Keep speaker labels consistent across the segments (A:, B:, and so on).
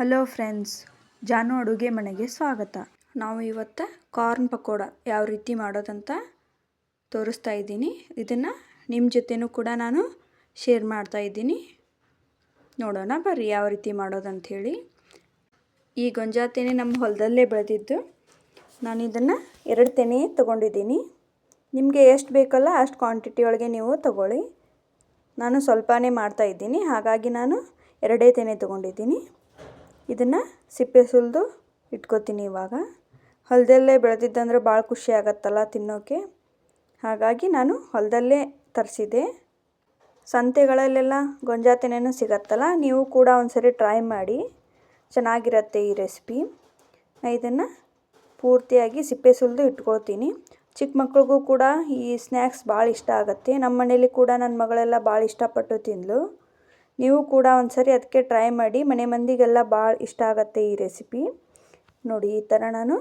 A: Hello friends, ಜಾನು ಅಡುಗೆ ಮನೆಗೆ ಸ್ವಾಗತ. ನಾವು ಇವತ್ತು ಕಾರ್ನ್ ಪಕೋಡ ಯಾವ ರೀತಿ ಮಾಡೋದಂತ ತೋರಿಸ್ತಾ ಇದ್ದೀನಿ. ಇದನ್ನು ನಿಮ್ಮ ಜೊತೆನೂ ಕೂಡ ನಾನು ಶೇರ್ ಮಾಡ್ತಾ ಇದ್ದೀನಿ. ನೋಡೋಣ, ಬರ್ರಿ ಯಾವ ರೀತಿ ಮಾಡೋದಂಥೇಳಿ ಈ ಗೊಂಜಾ ತೆನೆ ನಮ್ಮ ಹೊಲದಲ್ಲೇ ಬೆಳೆದಿದ್ದು. ನಾನು ಇದನ್ನು ಎರಡು ತೆನೆ ತೊಗೊಂಡಿದ್ದೀನಿ. ನಿಮಗೆ ಎಷ್ಟು ಬೇಕಲ್ಲ ಅಷ್ಟು ಕ್ವಾಂಟಿಟಿ ಒಳಗೆ ನೀವು ತಗೊಳ್ಳಿ. ನಾನು ಸ್ವಲ್ಪನೇ ಮಾಡ್ತಾ ಇದ್ದೀನಿ, ಹಾಗಾಗಿ ನಾನು ಎರಡೇ ತೆನೆ ತೊಗೊಂಡಿದ್ದೀನಿ. ಇದನ್ನು ಸಿಪ್ಪೆ ಸುಲಿದು ಇಟ್ಕೋತೀನಿ ಇವಾಗ. ಹೊಲದಲ್ಲೇ ಬೆಳೆದಿದ್ದಂದ್ರೆ ಭಾಳ ಖುಷಿ ಆಗತ್ತಲ್ಲ ತಿನ್ನೋಕ್ಕೆ ಹಾಗಾಗಿ ನಾನು ಹೊಲದಲ್ಲೇ ತರಿಸಿದೆ. ಸಂತೆಗಳಲ್ಲೆಲ್ಲ ಗೊಂಜಾ ಸಿಗುತ್ತಲ್ಲ, ನೀವು ಕೂಡ ಒಂದ್ಸರಿ ಟ್ರೈ ಮಾಡಿ. ಚೆನ್ನಾಗಿರತ್ತೆ ಈ ರೆಸಿಪಿ. ಇದನ್ನು ಪೂರ್ತಿಯಾಗಿ ಸಿಪ್ಪೆ ಸುಲಿದು ಇಟ್ಕೊಳ್ತೀನಿ. ಚಿಕ್ಕ ಮಕ್ಳಿಗೂ ಕೂಡ ಈ ಸ್ನ್ಯಾಕ್ಸ್ ಭಾಳ ಇಷ್ಟ ಆಗುತ್ತೆ. ನಮ್ಮ ಮನೇಲಿ ಕೂಡ ನನ್ನ ಮಗಳೆಲ್ಲ ಭಾಳ ಇಷ್ಟಪಟ್ಟು ತಿಂದಳು ನೀವು ಕೂಡ ಒಂದ್ಸರಿ ಅದಕ್ಕೆ ಟ್ರೈ ಮಾಡಿ, ಮನೆ ಮಂದಿಗೆಲ್ಲ ಭಾಳ ಇಷ್ಟ ಆಗುತ್ತೆ ಈ ರೆಸಿಪಿ ನೋಡಿ, ಈ ಥರ ನಾನು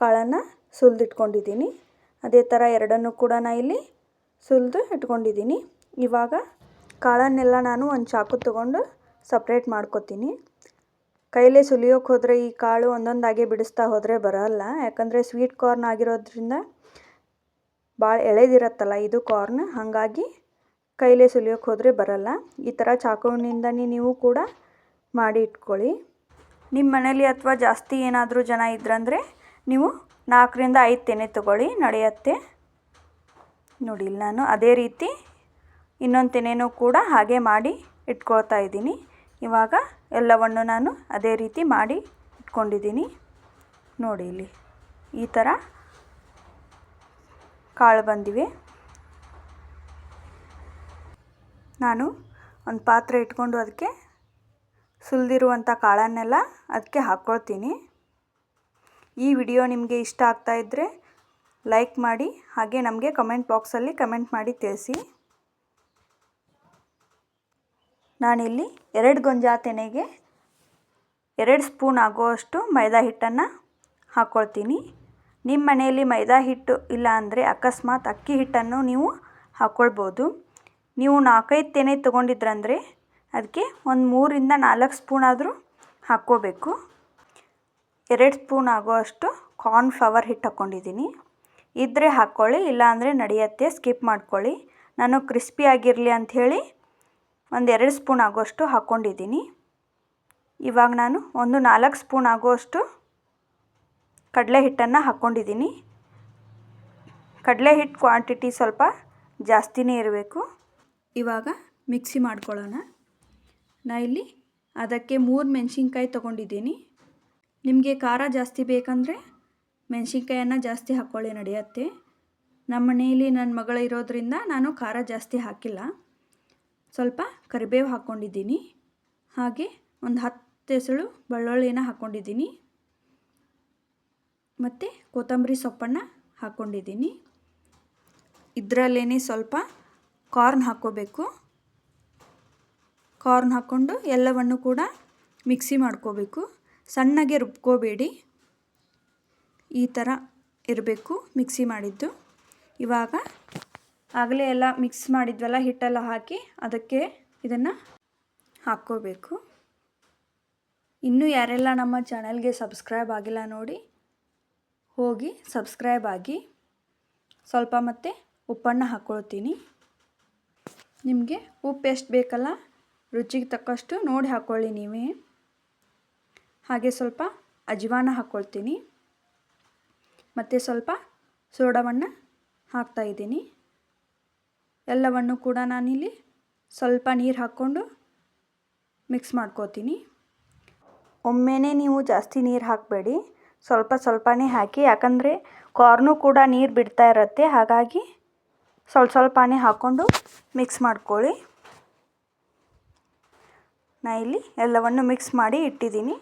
A: ಕಾಳನ್ನು ಸುಲಿದಿಟ್ಕೊಂಡಿದ್ದೀನಿ. ಅದೇ ಥರ ಎರಡನ್ನೂ ಕೂಡ ನಾನು ಇಲ್ಲಿ ಸುಲಿದು ಇಟ್ಕೊಂಡಿದ್ದೀನಿ. ಇವಾಗ ಕಾಳನ್ನೆಲ್ಲ ನಾನು ಒಂದು ಚಾಕು ತೊಗೊಂಡು ಸಪ್ರೇಟ್ ಮಾಡ್ಕೊತೀನಿ. ಕೈಲೇ ಸುಲಿಯೋಕೆ ಹೋದರೆ ಈ ಕಾಳು ಒಂದೊಂದಾಗೆ ಬಿಡಿಸ್ತಾ ಹೋದರೆ ಬರೋಲ್ಲ. ಯಾಕಂದರೆ ಸ್ವೀಟ್ ಕಾರ್ನ್ ಆಗಿರೋದ್ರಿಂದ ಭಾಳ ಎಳೆದಿರತ್ತಲ್ಲ ಇದು ಕಾರ್ನ್ ಹಾಗಾಗಿ ಕೈಲೇ ಸುಲಿಯೋಕೆ ಹೋದರೆ ಬರಲ್ಲ. ಈ ಥರ ಚಾಕುವಿನಿಂದನೇ ನೀವು ಕೂಡ ಮಾಡಿ ಇಟ್ಕೊಳ್ಳಿ. ನಿಮ್ಮ ಮನೇಲಿ ಅಥವಾ ಜಾಸ್ತಿ ಏನಾದರೂ ಜನ ಇದ್ರಂದರೆ ನೀವು ನಾಲ್ಕರಿಂದ ಐದು ತೆನೆ ತೊಗೊಳ್ಳಿ, ನಡೆಯತ್ತೆ. ನೋಡಿ ನಾನು ಅದೇ ರೀತಿ ಇನ್ನೊಂದು ತೆನೆನೂ ಕೂಡ ಹಾಗೆ ಮಾಡಿ ಇಟ್ಕೊಳ್ತಾ ಇದ್ದೀನಿ. ಇವಾಗ ಎಲ್ಲವನ್ನು ನಾನು ಅದೇ ರೀತಿ ಮಾಡಿ ಇಟ್ಕೊಂಡಿದ್ದೀನಿ. ನೋಡಿ, ಇಲ್ಲಿ ಈ ಥರ ಕಾಳು ಬಂದಿವೆ. ನಾನು ಒಂದು ಪಾತ್ರೆ ಇಟ್ಕೊಂಡು ಅದಕ್ಕೆ ಸುಲಿದಿರುವಂಥ ಕಾಳನ್ನೆಲ್ಲ ಅದಕ್ಕೆ ಹಾಕ್ಕೊಳ್ತೀನಿ. ಈ ವಿಡಿಯೋ ನಿಮಗೆ ಇಷ್ಟ ಆಗ್ತಾ ಇದ್ದರೆ ಲೈಕ್ ಮಾಡಿ, ಹಾಗೆ ನಮಗೆ ಕಮೆಂಟ್ ಬಾಕ್ಸಲ್ಲಿ ಕಮೆಂಟ್ ಮಾಡಿ ತಿಳಿಸಿ. ನಾನಿಲ್ಲಿ ಎರಡು ಗೊಂಜಾ ತೆನೆಗೆ ಎರಡು ಸ್ಪೂನ್ ಆಗುವಷ್ಟು ಮೈದಾ ಹಿಟ್ಟನ್ನು ಹಾಕ್ಕೊಳ್ತೀನಿ. ನಿಮ್ಮ ಮನೆಯಲ್ಲಿ ಮೈದಾ ಹಿಟ್ಟು ಇಲ್ಲ ಅಂದರೆ ಅಕಸ್ಮಾತ್ ಅಕ್ಕಿ ಹಿಟ್ಟನ್ನು ನೀವು ಹಾಕ್ಕೊಳ್ಬೋದು. ನೀವು ನಾಲ್ಕೈದು ತೆನೆ ತೊಗೊಂಡಿದ್ರಂದರೆ ಅದಕ್ಕೆ ಒಂದು ಮೂರಿಂದ ನಾಲ್ಕು ಸ್ಪೂನ್ ಆದರೂ ಹಾಕ್ಕೋಬೇಕು. ಎರಡು ಸ್ಪೂನ್ ಆಗೋಷ್ಟು ಕಾರ್ನ್ ಫ್ಲವರ್ ಹಿಟ್ಟು ಹಾಕ್ಕೊಂಡಿದ್ದೀನಿ. ಇದ್ದರೆ ಹಾಕ್ಕೊಳ್ಳಿ, ಇಲ್ಲಾಂದರೆ ನಡೆಯುತ್ತೆ, ಸ್ಕಿಪ್ ಮಾಡ್ಕೊಳ್ಳಿ. ನಾನು ಕ್ರಿಸ್ಪಿ ಆಗಿರಲಿ ಅಂಥೇಳಿ ಒಂದು ಎರಡು ಸ್ಪೂನ್ ಆಗೋಷ್ಟು ಹಾಕ್ಕೊಂಡಿದ್ದೀನಿ. ಇವಾಗ ನಾನು ಒಂದು ನಾಲ್ಕು ಸ್ಪೂನ್ ಆಗೋಷ್ಟು ಕಡಲೆ ಹಿಟ್ಟನ್ನು ಹಾಕ್ಕೊಂಡಿದ್ದೀನಿ. ಕಡಲೆ ಹಿಟ್ಟು ಕ್ವಾಂಟಿಟಿ ಸ್ವಲ್ಪ ಜಾಸ್ತಿನೇ ಇರಬೇಕು. ಇವಾಗ ಮಿಕ್ಸಿ ಮಾಡ್ಕೊಳ್ಳೋಣ. ನಾ ಇಲ್ಲಿ ಅದಕ್ಕೆ ಮೂರು ಮೆಣಸಿನ್ಕಾಯಿ ತೊಗೊಂಡಿದ್ದೀನಿ. ನಿಮಗೆ ಖಾರ ಜಾಸ್ತಿ ಬೇಕಂದರೆ ಮೆಣಸಿನ್ಕಾಯನ್ನು ಜಾಸ್ತಿ ಹಾಕ್ಕೊಳ್ಳಿ ನಡೆಯುತ್ತೆ. ನಮ್ಮ ಮನೆಯಲ್ಲಿ ನನ್ನ ಮಗಳು ಇರೋದ್ರಿಂದ ನಾನು ಖಾರ ಜಾಸ್ತಿ ಹಾಕಿಲ್ಲ. ಸ್ವಲ್ಪ ಕರಿಬೇವು ಹಾಕ್ಕೊಂಡಿದ್ದೀನಿ ಹಾಗೆ ಒಂದು ಹತ್ತು ಎಸಳು ಬೆಳ್ಳುಳ್ಳಿನ ಹಾಕ್ಕೊಂಡಿದ್ದೀನಿ ಮತ್ತು ಕೊತ್ತಂಬರಿ ಸೊಪ್ಪನ್ನು ಹಾಕ್ಕೊಂಡಿದ್ದೀನಿ ಇದರಲ್ಲೇ ಸ್ವಲ್ಪ ಕಾರ್ನ್ ಹಾಕ್ಕೋಬೇಕು. ಕಾರ್ನ್ ಹಾಕ್ಕೊಂಡು ಎಲ್ಲವನ್ನು ಕೂಡ ಮಿಕ್ಸಿ ಮಾಡ್ಕೋಬೇಕು. ಸಣ್ಣಗೆ ರುಬ್ಕೋಬೇಡಿ. ಈ ಥರ ಇರಬೇಕು ಮಿಕ್ಸಿ ಮಾಡಿದ್ದು. ಇವಾಗ ಆಗಲೇ ಎಲ್ಲ ಮಿಕ್ಸ್ ಮಾಡಿದ್ವಲ್ಲ, ಹಿಟ್ಟೆಲ್ಲ ಹಾಕಿ ಅದಕ್ಕೆ ಇದನ್ನು ಹಾಕ್ಕೋಬೇಕು. ಇನ್ನೂ ಯಾರೆಲ್ಲ ನಮ್ಮ ಚಾನಲ್ಗೆ ಸಬ್ಸ್ಕ್ರೈಬ್ ಆಗಿಲ್ಲ ನೋಡಿ, ಹೋಗಿ ಸಬ್ಸ್ಕ್ರೈಬ್ ಆಗಿ. ಸ್ವಲ್ಪ ಮತ್ತೆ ಉಪ್ಪನ್ನು ಹಾಕ್ಕೊಳ್ತೀನಿ. ನಿಮಗೆ ಉಪ್ಪು ಎಷ್ಟು ಬೇಕಲ್ಲ? ರುಚಿಗೆ ತಕ್ಕಷ್ಟು ನೋಡಿ ಹಾಕ್ಕೊಳ್ಳಿ ನೀವೇ. ಹಾಗೆ ಸ್ವಲ್ಪ ಅಜ್ವಾನ ಹಾಕ್ಕೊಳ್ತೀನಿ ಮತ್ತು ಸ್ವಲ್ಪ ಸೋಡಾವನ್ನು ಹಾಕ್ತಾಯಿದ್ದೀನಿ ಎಲ್ಲವನ್ನು ಕೂಡ ನಾನಿಲ್ಲಿ ಸ್ವಲ್ಪ ನೀರು ಹಾಕ್ಕೊಂಡು ಮಿಕ್ಸ್ ಮಾಡ್ಕೋತೀನಿ. ಒಮ್ಮೆನೇ ನೀವು ಜಾಸ್ತಿ ನೀರು ಹಾಕಬೇಡಿ. ಸ್ವಲ್ಪ ಸ್ವಲ್ಪನೇ ಹಾಕಿ, ಯಾಕಂದರೆ ಕಾರ್ನು ಕೂಡ ನೀರು ಬಿಡ್ತಾ ಇರುತ್ತೆ. ಹಾಗಾಗಿ ಸ್ವಲ್ಪ ಸ್ವಲ್ಪನೇ ಹಾಕ್ಕೊಂಡು ಮಿಕ್ಸ್ ಮಾಡ್ಕೊಳ್ಳಿ. ನಾ ಇಲ್ಲಿ ಎಲ್ಲವನ್ನು ಮಿಕ್ಸ್ ಮಾಡಿ ಇಟ್ಟಿದ್ದೀನಿ.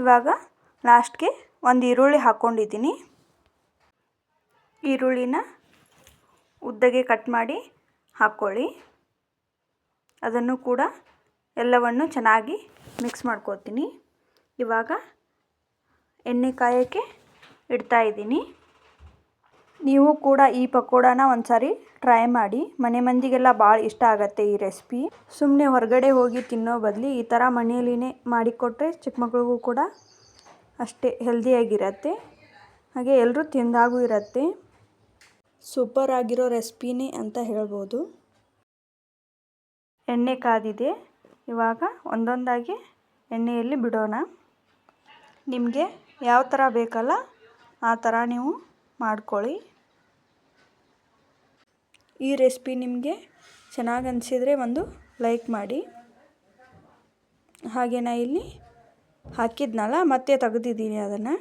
A: ಇವಾಗ ಲಾಸ್ಟ್ಗೆ ಒಂದು ಈರುಳ್ಳಿ ಹಾಕ್ಕೊಂಡಿದ್ದೀನಿ. ಈರುಳ್ಳಿನ ಉದ್ದಗೆ ಕಟ್ ಮಾಡಿ ಹಾಕ್ಕೊಳ್ಳಿ. ಅದನ್ನು ಕೂಡ ಎಲ್ಲವನ್ನು ಚೆನ್ನಾಗಿ ಮಿಕ್ಸ್ ಮಾಡ್ಕೋತೀನಿ. ಇವಾಗ ಎಣ್ಣೆ ಕಾಯೋಕ್ಕೆ ಇಡ್ತಾ ಇದ್ದೀನಿ. ನೀವು ಕೂಡ ಈ ಪಕೋಡಾನ ಒಂದು ಸಾರಿ ಟ್ರೈ ಮಾಡಿ. ಮನೆ ಮಂದಿಗೆಲ್ಲ ಭಾಳ ಇಷ್ಟ ಆಗತ್ತೆ ಈ ರೆಸಿಪಿ ಸುಮ್ಮನೆ ಹೊರಗಡೆ ಹೋಗಿ ತಿನ್ನೋ ಬದಲು ಈ ಥರ ಮನೆಯಲ್ಲಿನೇ ಮಾಡಿಕೊಟ್ರೆ ಚಿಕ್ಕ ಮಕ್ಳಿಗೂ ಕೂಡ ಅಷ್ಟೇ ಹೆಲ್ದಿಯಾಗಿರತ್ತೆ ಹಾಗೆ ಎಲ್ಲರೂ ತಿಂದಾಗೂ ಇರತ್ತೆ. ಸೂಪರ್ ಆಗಿರೋ ರೆಸಿಪಿನೇ ಅಂತ ಹೇಳ್ಬೋದು. ಎಣ್ಣೆ ಕಾದಿದೆ. ಇವಾಗ ಒಂದೊಂದಾಗಿ ಎಣ್ಣೆಯಲ್ಲಿ ಬಿಡೋಣ. ನಿಮಗೆ ಯಾವ ಥರ ಬೇಕಲ್ಲ ಆ ಥರ ನೀವು ಮಾಡ್ಕೊಳ್ಳಿ. ಈ ರೆಸಿಪಿ ನಿಮಗೆ ಚೆನ್ನಾಗಿ ಅನಿಸಿದರೆ ಒಂದು ಲೈಕ್ ಮಾಡಿ. ಹಾಗೆ ನಾ ಇಲ್ಲಿ ಹಾಕಿದ್ನಲ್ಲ, ಮತ್ತೆ ತೆಗೆದಿದ್ದೀನಿ ಅದನ್ನು.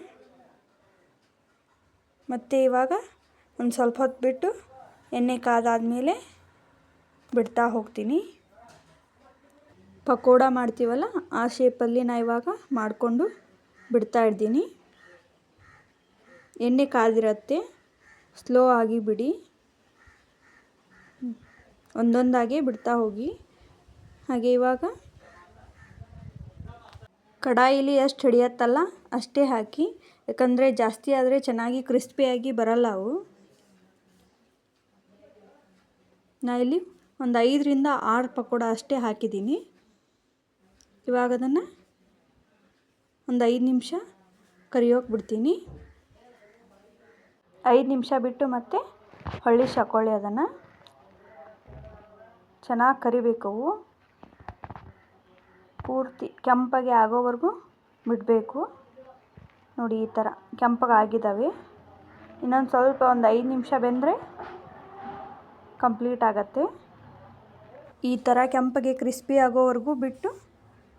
A: ಮತ್ತು ಇವಾಗ ಒಂದು ಸ್ವಲ್ಪ ಹೊತ್ತು ಬಿಟ್ಟು ಎಣ್ಣೆ ಕಾದಾದಮೇಲೆ ಬಿಡ್ತಾ ಹೋಗ್ತೀನಿ. ಪಕೋಡ ಮಾಡ್ತೀವಲ್ಲ, ಆ ಶೇಪಲ್ಲಿ ನಾ ಇವಾಗ ಮಾಡಿಕೊಂಡು ಬಿಡ್ತಾ ಇದ್ದೀನಿ ಎಣ್ಣೆ ಕಾದಿರತ್ತೆ, ಸ್ಲೋ ಆಗಿ ಬಿಡಿ. ಒಂದೊಂದಾಗಿ ಬಿಡ್ತಾ ಹೋಗಿ. ಹಾಗೆ ಇವಾಗ ಕಡಾಯಿಲಿ ಎಷ್ಟು ಹಿಡಿಯತ್ತಲ್ಲ, ಅಷ್ಟೇ ಹಾಕಿ. ಯಾಕಂದರೆ ಜಾಸ್ತಿ ಆದರೆ ಚೆನ್ನಾಗಿ ಕ್ರಿಸ್ಪಿಯಾಗಿ ಬರಲ್ಲ ಅವು. ನಾ ಇಲ್ಲಿ ಒಂದು ಐದರಿಂದ ಆರು ಪಕೋಡ ಅಷ್ಟೇ ಹಾಕಿದ್ದೀನಿ. ಇವಾಗ ಅದನ್ನು ಒಂದು ಐದು ನಿಮಿಷ ಕರಿಯೋಕೆ ಬಿಡ್ತೀನಿ. ಐದು ನಿಮಿಷ ಬಿಟ್ಟು ಮತ್ತೆ ಹೊಳ್ಳಿ ಸಕೊಳ್ಳಿ ಅದನ್ನು. ಚೆನ್ನಾಗಿ ಕರಿಬೇಕವು ಪೂರ್ತಿ ಕೆಂಪಗೆ ಆಗೋವರೆಗೂ ಬಿಡಬೇಕು. ನೋಡಿ ಈ ಥರ ಕೆಂಪಗೆ ಆಗಿದ್ದಾವೆ ಇನ್ನೊಂದು ಸ್ವಲ್ಪ ಒಂದು ಐದು ನಿಮಿಷ ಬೆಂದರೆ ಕಂಪ್ಲೀಟ್ ಆಗತ್ತೆ. ಈ ಥರ ಕೆಂಪಗೆ ಕ್ರಿಸ್ಪಿ ಆಗೋವರೆಗೂ ಬಿಟ್ಟು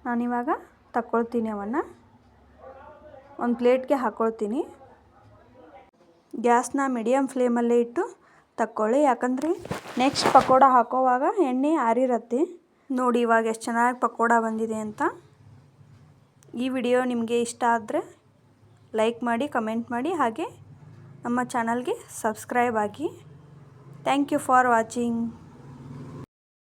A: ನಾನಿವಾಗ ತಕ್ಕೊಳ್ತೀನಿ ಅವನ್ನು. ಒಂದು ಪ್ಲೇಟ್ಗೆ ಹಾಕ್ಕೊಳ್ತೀನಿ ಗ್ಯಾಸ್ನ ಮೀಡಿಯಮ್ ಫ್ಲೇಮಲ್ಲೇ ಇಟ್ಟು ತಕ್ಕೊಳ್ಳಿ. ಯಾಕಂದರೆ ನೆಕ್ಸ್ಟ್ ಪಕೋಡ ಹಾಕೋವಾಗ ಎಣ್ಣೆ ಆರಿರತ್ತೆ. ನೋಡಿ ಇವಾಗ ಎಷ್ಟು ಚೆನ್ನಾಗಿ ಪಕೋಡ ಬಂದಿದೆ ಅಂತ. ಈ ವಿಡಿಯೋ ನಿಮಗೆ ಇಷ್ಟ ಆದರೆ ಲೈಕ್ ಮಾಡಿ ಕಮೆಂಟ್ ಮಾಡಿ, ಹಾಗೆ ನಮ್ಮ ಚಾನಲ್ಗೆ ಸಬ್ಸ್ಕ್ರೈಬ್ ಆಗಿ. Thank you for watching